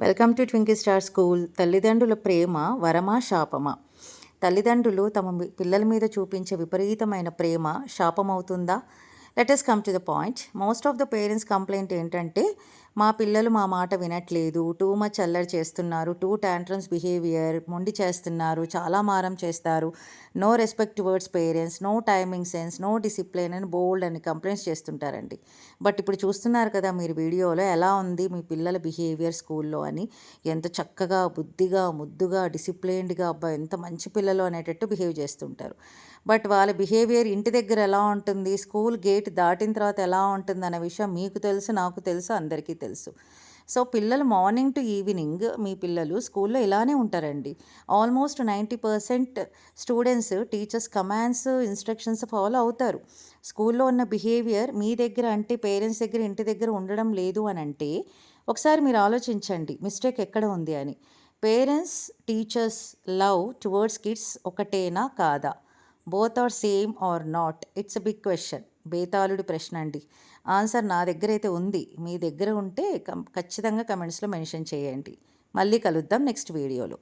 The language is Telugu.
Welcome to Twinkie Star School. తల్లిదండ్రుల ప్రేమ వరమా శాపమా? తల్లిదండ్రులు తమ పిల్లల మీద చూపించే విపరీతమైన ప్రేమ శాపమవుతుందా? Let's come to the point most of the parents complaint ఏంటంటే మా పిల్లలు మా మాట వినట్లేదు. టూ మచ్ అల్లరి చేస్తున్నారు. టూ ట్యాంట్రమ్స్ బిహేవియర్ మొండి చేస్తున్నారు. చాలా మారం చేస్తారు. No respect towards parents no timing sense no discipline అని బోల్డ్ అని కంప్లైంట్స్ చేస్తుంటారండి. బట్ ఇప్పుడు చూస్తున్నారు కదా మీరు వీడియోలో ఎలా ఉంది మీ పిల్లల బిహేవియర్ స్కూల్లో అని. ఎంత చక్కగా బుద్ధిగా ముద్దుగా డిసిప్లైన్డ్గా అబ్బా ఎంత మంచి పిల్లలు అనేటట్టు బిహేవ్ చేస్తుంటారు. బట్ వాళ్ళ బిహేవియర్ ఇంటి దగ్గర ఎలా ఉంటుంది స్కూల్ గేట్ దాటిన తర్వాత ఎలా ఉంటుంది అనే విషయం మీకు తెలుసు నాకు తెలుసు అందరికీ తెలుసు. సో పిల్లలు మార్నింగ్ టు ఈవినింగ్ మీ పిల్లలు స్కూల్లో ఇలానే ఉంటారండి. Almost ninety percent students teachers commands instructions follow అవుతారు. స్కూల్లో ఉన్న బిహేవియర్ మీ దగ్గర అంటే పేరెంట్స్ దగ్గర ఇంటి దగ్గర ఉండడం లేదు అని అంటే ఒకసారి మీరు ఆలోచించండి మిస్టేక్ ఎక్కడ ఉంది అని. Parents teachers love towards kids ఒకటేనా కాదా? Both are same or not it's a big question బేతాళుడి ప్రశ్న అండి. ఆన్సర్ నా దగ్గర అయితే ఉంది. మీ దగ్గర ఉంటే కం- ఖచ్చితంగా కమెంట్స్లో మెన్షన్ చేయండి. మళ్ళీ కలుద్దాం నెక్స్ట్ వీడియోలో